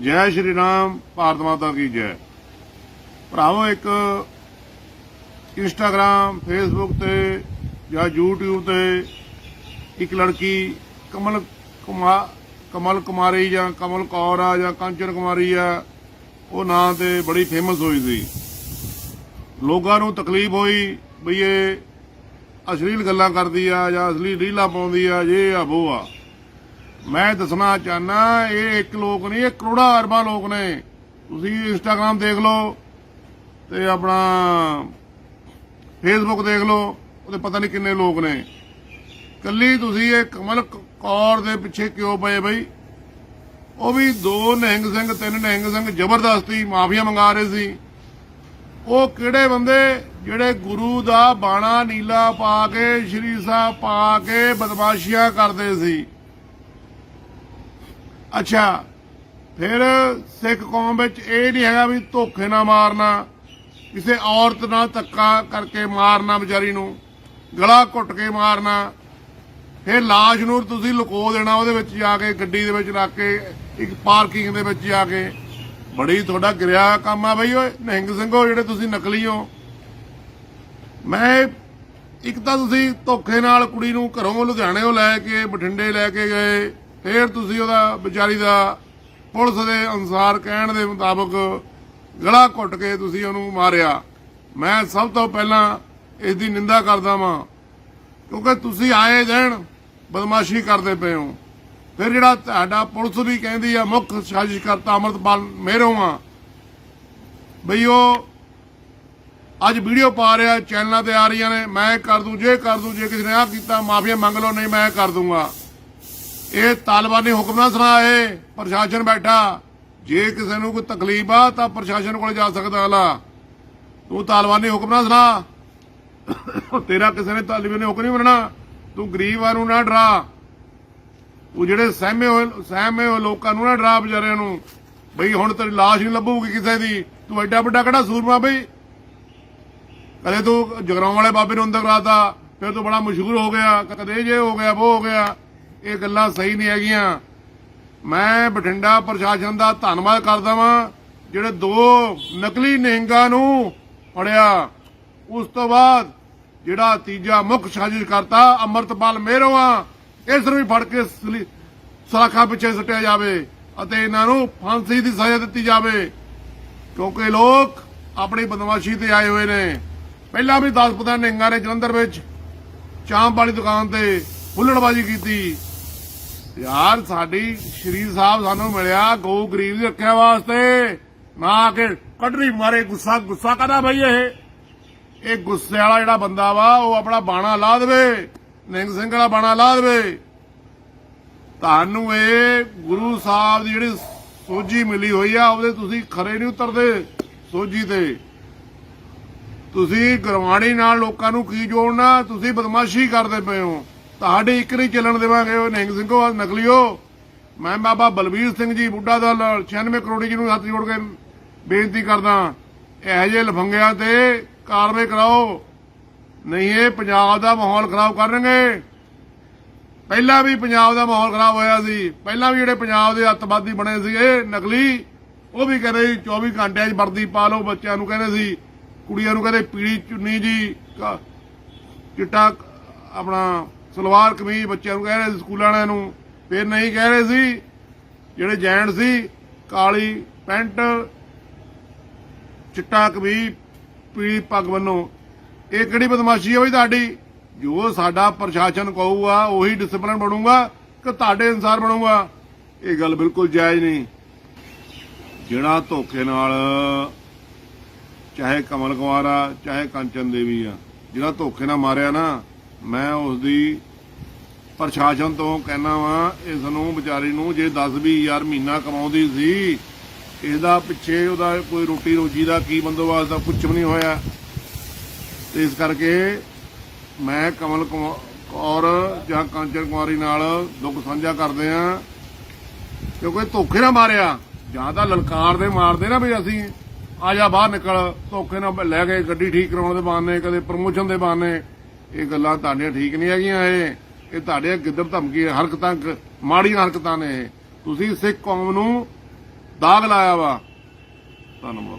ਜੈ ਸ਼੍ਰੀ ਰਾਮ, ਭਾਰਤ ਮਾਤਾ ਕੀ ਜੈ। ਭਰਾਵੋ, ਇੱਕ ਇੰਸਟਾਗ੍ਰam ਫੇਸਬੁੱਕ ਤੇ ਜਾਂ YouTube ਤੇ ਇੱਕ ਲੜਕੀ ਕਮਲ ਕੁਮਾ, ਕਮਲ ਕੁਮਾਰੀ ਜਾਂ ਕਮਲ ਕੌਰ ਆ ਜਾਂ ਕੰਚਨ ਕੁਮਾਰੀ ਆ, ਉਹ ਨਾਂ ਤੇ ਬੜੀ ਫੇਮਸ ਹੋਈ ਸੀ। ਲੋਕਾਂ ਨੂੰ ਤਕਲੀਫ ਹੋਈ ਵੀ ਇਹ ਅਸ਼ਲੀਲ ਗੱਲਾਂ ਕਰਦੀ ਆ ਜਾਂ ਅਸਲੀ ਰੀਲਾਂ ਪਾਉਂਦੀ ਆ, ਜੇ ਆ ਉਹ ਆ। ਮੈਂ ਦੱਸਣਾ ਚਾਹਨਾ ਇਹ ਇੱਕ ਲੋਕ ਨਹੀਂ, ਇਹ ਕਰੋੜਾਂ ਅਰਬਾਂ ਲੋਕ ਨੇ। ਤੁਸੀਂ ਇੰਸਟਾਗ੍ਰam ਦੇਖ ਲਓ ਤੇ ਆਪਣਾ ਫੇਸਬੁੱਕ ਦੇਖ ਲਓ, ਉਹਦੇ ਪਤਾ ਨਹੀਂ ਕਿੰਨੇ ਲੋਕ ਨੇ। ਕੱਲੀ ਤੁਸੀਂ ਇਹ ਕਮਲ ਕੌਰ ਦੇ ਪਿੱਛੇ ਕਿਉਂ ਪਏ ਬਈ? ਉਹ ਵੀ ਦੋ ਨਹਿੰਗ ਸਿੰਘ, ਤਿੰਨ ਨਹਿੰਗ ਸਿੰਘ ਜ਼ਬਰਦਸਤੀ ਮਾਫੀਆ ਮੰਗਾ ਰਹੇ ਸੀ। ਉਹ ਕਿਹੜੇ ਬੰਦੇ? ਜਿਹੜੇ ਗੁਰੂ ਦਾ ਬਾਣਾ ਨੀਲਾ ਪਾ ਕੇ ਸ਼੍ਰੀ ਸਾਹਿਬ ਪਾ ਕੇ ਬਦਮਾਸ਼ੀਆਂ ਕਰਦੇ ਸੀ। ਅੱਛਾ, ਫਿਰ ਸਿੱਖ ਕੌਮ ਵਿੱਚ ਇਹ ਨਹੀਂ ਹੈਗਾ ਵੀ ਧੋਖੇ ਨਾਲ ਮਾਰਨਾ, ਕਿਸੇ ਔਰਤ ਨਾਲ ਧੱਕਾ ਕਰਕੇ ਮਾਰਨਾ ਵਿਚਾਰੀ ਨੂੰ, ਗਲਾ ਘੁੱਟ ਕੇ ਮਾਰਨਾ। ਫਿਰ ਲਾਸ਼ ਨੂੰ ਤੁਸੀਂ ਲੁਕੋ ਦੇਣਾ ਉਹਦੇ ਵਿੱਚ ਜਾ ਕੇ, ਗੱਡੀ ਦੇ ਵਿੱਚ ਰੱਖ ਕੇ, ਇੱਕ ਪਾਰਕਿੰਗ ਦੇ ਵਿੱਚ ਜਾ ਕੇ। ਬੜੀ ਤੁਹਾਡਾ ਗਿਰਿਆ ਕੰਮ ਆ ਬਈ ਓਏ, ਨਿਹੰਗ ਸਿੰਘੋ, ਜਿਹੜੇ ਤੁਸੀਂ ਨਕਲੀ ਹੋ। ਮੈਂ ਇੱਕ ਤਾਂ ਤੁਸੀਂ ਧੋਖੇ ਨਾਲ ਕੁੜੀ ਨੂੰ ਘਰੋਂ ਲੁਧਿਆਣੇੋਂ ਲੈ ਕੇ, ਬਠਿੰਡੇ ਲੈ ਕੇ ਗਏ। ਫਿਰ ਤੁਸੀਂ ਉਹਦਾ ਵਿਚਾਰੀ ਦਾ ਪੁਲਿਸ ਦੇ ਅਨੁਸਾਰ ਕਹਿਣ ਦੇ ਮੁਤਾਬਕ ਗਲਾ ਘੁੱਟ ਕੇ ਤੁਸੀਂ ਉਹਨੂੰ ਮਾਰਿਆ। ਮੈਂ ਸਭ ਤੋਂ ਪਹਿਲਾਂ ਇਸ ਦੀ ਨਿੰਦਾ ਕਰਦਾ ਵਾਂ, ਕਿਉਂਕਿ ਤੁਸੀਂ ਆਏ ਦਿਨ ਬਦਮਾਸ਼ੀ ਕਰਦੇ ਪਏ ਹੋ। ਫਿਰ ਜਿਹੜਾ ਤੁਹਾਡਾ ਪੁਲਿਸ ਵੀ ਕਹਿੰਦੀ ਆ, ਮੁੱਖ ਸਾਜ਼ਿਸ਼ ਕਰਤਾ ਅਮਰਤਪਾਲ ਮਹਿਰੋਂ ਆ ਬਈ ਉਹ ਅੱਜ ਵੀਡੀਓ ਪਾ ਰਿਹਾ, ਚੈਨਲਾਂ ਤੇ ਆ ਰਹੀਆਂ ਨੇ, ਮੈਂ ਕਰ ਦੂੰ, ਜੇ ਕਰ ਦੂੰ, ਜੇ ਕਿਸੇ ਨੇ ਆ ਕੀਤਾ, ਮਾਫੀਆ ਮੰਗ ਲਓ, ਨਹੀਂ ਮੈਂ ਕਰ ਦੂੰਗਾ। ਇਹ ਤਾਲਿਬਾਨੀ ਹੁਕਮ ਨਾ ਸੁਣਾਏ ਪ੍ਰਸ਼ਾਸਨ ਬੈਠਾ। ਜੇ ਕਿਸੇ ਨੂੰ ਕੋਈ ਤਕਲੀਫ ਆ, ਤਾਂ ਪ੍ਰਸ਼ਾਸਨ ਕੋਲ ਜਾ ਸਕਦਾ ਹਲਾ ਤੂੰ ਤਾਲਿਬਾਨੀ ਹੁਕਮ ਨਾ ਸੁਣਾ। ਤੇਰਾ ਕਿਸੇ ਨੇ ਤਾਲਿਬਾਨੀ ਹੁਕਮ ਨਹੀਂ ਮੰਨਣਾ। ਤੂੰ ਗਰੀਬਾਂ ਨੂੰ ਨਾ ਡਰਾ। ਉਹ ਜਿਹੜੇ ਸਹਿਮੇ ਹੋਏ ਸਹਿਮੇ ਹੋਏ ਲੋਕਾਂ ਨੂੰ ਨਾ ਡਰਾ ਵਿਚਾਰਿਆਂ ਨੂੰ। ਬਈ ਹੁਣ ਤੇਰੀ ਲਾਸ਼ ਨਹੀਂ ਲੱਭੂਗੀ ਕਿਸੇ ਦੀ। ਤੂੰ ਐਡਾ ਵੱਡਾ ਕਿਹੜਾ ਸੂਰਮਾ ਬਈ? ਕਦੇ ਤੂੰ ਜਗਰਾਉਂ ਵਾਲੇ ਬਾਬੇ ਨੂੰ ਅੰਦਰ ਕਰਾਤਾ, ਫਿਰ ਤੂੰ ਬੜਾ ਮਸ਼ਹੂਰ ਹੋ ਗਿਆ। ਕਦੇ ਜੇ ਹੋ ਗਿਆ ਉਹ ਹੋ ਗਿਆ। ਇਹ ਗੱਲਾਂ ਸਹੀ ਨਹੀਂ ਹੈਗੀਆਂ। ਮੈਂ ਬਠਿੰਡਾ ਪ੍ਰਸ਼ਾਸਨ ਦਾ ਧੰਨਵਾਦ ਕਰਦਾ ਵਾਂ, ਜਿਹੜੇ ਦੋ ਨਕਲੀ ਨਿਹੰਗਾਂ ਨੂੰ ਫੜਿਆ। ਉਸ ਤੋਂ ਬਾਅਦ ਜਿਹੜਾ ਤੀਜਾ ਮੁੱਖ ਸਾਜ਼ਿਸ਼ ਕਰਤਾ ਅਮਰਤਪਾਲ ਮਹਿਰੋਆ ਇਸ ਨੂੰ ਵੀ ਫੜ ਕੇ ਸਲਾਖਾਂ ਪਿੱਛੇ ਸੁੱਟਿਆ ਜਾਵੇ ਅਤੇ ਇਹਨਾਂ ਨੂੰ ਫਾਂਸੀ ਦੀ ਸਜ਼ਾ ਦਿੱਤੀ ਜਾਵੇ। ਕਿਉਂਕਿ ਲੋਕ ਆਪਣੀ ਬਦਮਾਸ਼ੀ ਤੇ ਆਏ ਹੋਏ ਨੇ। ਪਹਿਲਾਂ ਵੀ 10 ਪਤਾ ਨਿਹੰਗਾਂ ਨੇ ਜਲੰਧਰ ਵਿੱਚ ਚਾਂਪ ਵਾਲੀ ਦੁਕਾਨ ਤੇ ਹੁੱਲੜਬਾਜੀ ਕੀਤੀ। ਯਾਰ, ਸਾਡੀ ਸ਼੍ਰੀ ਸਾਹਿਬ ਸਾਨੂੰ ਮਿਲਿਆ, ਗਊ ਗਰੀਬ ਦੀ ਰੱਖਿਆ ਵਾਸਤੇ। ਨਾ ਆ ਕੇ ਕੱਢਣੀ ਮਾਰੇ, ਗੁੱਸਾ ਗੁੱਸਾ ਕਦਾ ਬਈ ਇਹ? ਇਹ ਗੁੱਸੇ ਵਾਲਾ ਜਿਹੜਾ ਬੰਦਾ ਵਾ, ਉਹ ਆਪਣਾ ਬਾਣਾ ਲਾ ਦੇਵੇ ਨਿੰਗ ਸਿੰਘ ਵਾਲਾ ਬਾਣਾ ਲਾ ਦੇਵੇ। ਤੁਹਾਨੂੰ ਇਹ ਗੁਰੂ ਸਾਹਿਬ ਦੀ ਜਿਹੜੀ ਸੋਝੀ ਮਿਲੀ ਹੋਈ ਆ, ਉਹਦੇ ਤੁਸੀਂ ਖਰੇ ਨਹੀਂ ਉਤਰਦੇ ਸੋਝੀ ਤੇ। ਤੁਸੀਂ ਗੁਰਬਾਣੀ ਨਾਲ ਲੋਕਾਂ ਨੂੰ ਕੀ ਜੋੜਨਾ, ਤੁਸੀਂ ਬਦਮਾਸ਼ੀ ਕਰਦੇ ਪਏ ਹੋ। ਤੁਹਾਡੇ ਇੱਕ ਨਹੀਂ ਚੱਲਣ ਦੇਵਾਂਗੇ, ਉਹ ਨਿਹੰਗ ਸਿੰਘੋ ਆ ਨਕਲੀਓ। ਮੈਂ ਬਾਬਾ ਬਲਬੀਰ ਸਿੰਘ ਜੀ, ਬੁੱਢਾ ਦਲ 96 ਕਰੋੜੀ ਜੀ ਨੂੰ ਹੱਥ ਜੋੜ ਕੇ ਬੇਨਤੀ ਕਰਦਾ ਇਹ ਜਿਹੇ ਲਫੰਗਿਆਂ ਤੇ ਕਾਰਵਾਈ ਕਰਾਓ। ਨਹੀਂ, ਇਹ ਪੰਜਾਬ ਦਾ ਮਾਹੌਲ ਖਰਾਬ ਕਰਨਗੇ। ਪਹਿਲਾਂ ਵੀ ਪੰਜਾਬ ਦਾ ਮਾਹੌਲ ਖਰਾਬ ਹੋਇਆ ਸੀ। ਪਹਿਲਾਂ ਵੀ ਜਿਹੜੇ ਪੰਜਾਬ ਦੇ ਅੱਤਵਾਦੀ ਬਣੇ ਸੀਗੇ ਨਕਲੀ। ਉਹ ਵੀ ਕਹਿੰਦੇ ਸੀ 24 ਘੰਟਿਆਂ 'ਚ ਵਰਦੀ ਪਾ ਲਓ, ਬੱਚਿਆਂ ਨੂੰ ਕਹਿੰਦੇ ਸੀ, ਕੁੜੀਆਂ ਨੂੰ ਕਹਿੰਦੇ ਪੀੜੀ ਚੁੰਨੀ ਜੀ ਚਿੱਟਾ, ਆਪਣਾ ਸਲਵਾਰ ਕਮੀਜ਼ ਬੱਚਿਆਂ ਨੂੰ ਕਹਿ ਰਹੇ ਸੀ, ਸਕੂਲਾਂ ਵਾਲਿਆਂ ਨੂੰ। ਫਿਰ ਨਹੀਂ ਕਹਿ ਰਹੇ ਸੀ। ਜਿਹੜੇ ਜੈਂਟ ਸੀ, ਕਾਲੀ ਪੈਂਟ, ਚਿੱਟਾ ਕਮੀਜ਼, ਪੀਲੀ ਪੱਗ ਬੰਨੋ ਇਹ ਕਿਹੜੀ ਬਦਮਾਸ਼ੀ ਹੈ ਬਈ ਤੁਹਾਡੀ? ਜੋ ਸਾਡਾ ਪ੍ਰਸ਼ਾਸਨ ਕਹੂਗਾ, ਉਹੀ ਡਿਸਪਲਿਨ ਬਣੂਗਾ ਕਿ ਤੁਹਾਡੇ ਅਨਸਾਰ ਬਣੂਗਾ। ਇਹ ਗੱਲ ਬਿਲਕੁਲ ਜਾਇਜ਼ ਨਹੀਂ। ਜਿਹੜਾ ਧੋਖੇ ਨਾਲ, ਚਾਹੇ ਕਮਲ ਕੁਮਾਰ ਆ, ਚਾਹੇ ਕੰਚਨ ਦੇਵੀ ਆ ਜਿਹੜਾ ਧੋਖੇ ਨਾਲ ਮਾਰਿਆ ਨਾ ਮੈਂ ਉਸ ਦੀ ਪ੍ਰਸ਼ਾਸਨ ਤੋਂ ਕਹਿਣਾ ਵਾਂ ਇਸ ਨੂੰ ਵਿਚਾਰੀ ਨੂੰ ਜੇ 10 20 ਹਜ਼ਾਰ ਮਹੀਨਾ ਕਮਾਉਂਦੀ ਸੀ, ਇਹਦਾ ਪਿੱਛੇ ਉਹਦਾ ਕੋਈ ਰੋਟੀ ਰੋਜੀ ਦਾ ਕੀ ਬੰਦੋਬਸਤ ਆ ਕੁਝ ਵੀ ਨਹੀਂ ਹੋਇਆ। ਤੇ ਇਸ ਕਰਕੇ ਮੈਂ ਕਮਲ ਕੁਮਾ- ਕੌਰ ਜਾਂ ਕੰਚਨ ਕੁਮਾਰੀ ਨਾਲ ਦੁੱਖ ਸਾਂਝਾ ਕਰਦੇ ਆ, ਕਿਉਂਕਿ ਧੋਖੇ ਨਾਲ ਮਾਰਿਆ। ਜਾਂ ਤਾਂ ਲਲਕਾਰ ਦੇ ਮਾਰਦੇ ਨਾ ਵੀ ਅਸੀਂ, ਆ ਜਾ ਬਾਹਰ ਨਿਕਲ, ਧੋਖੇ ਨਾਲ ਲੈ ਕੇ ਗੱਡੀ ਠੀਕ ਕਰਾਉਣ ਦੇ ਬਹਾਨੇ, ਕਦੇ ਪ੍ਰਮੋਸ਼ਨ ਦੇ ਬਹਾਨੇ। ਇਹ ਗੱਲਾਂ ਤੁਹਾਡੀਆਂ ਠੀਕ ਨਹੀਂ ਹੈਗੀਆਂ ਇਹ। ਇਹ ਤੁਹਾਡੇ ਗਿੱਦੜ ਧਮਕੀ, ਹਰਕਤਾਂ ਮਾੜੀਆਂ ਹਰਕਤਾਂ ਨੇ ਇਹ। ਤੁਸੀਂ ਸਿੱਖ ਕੌਮ ਨੂੰ ਦਾਗ ਲਾਇਆ ਵਾ। ਧੰਨਵਾਦ।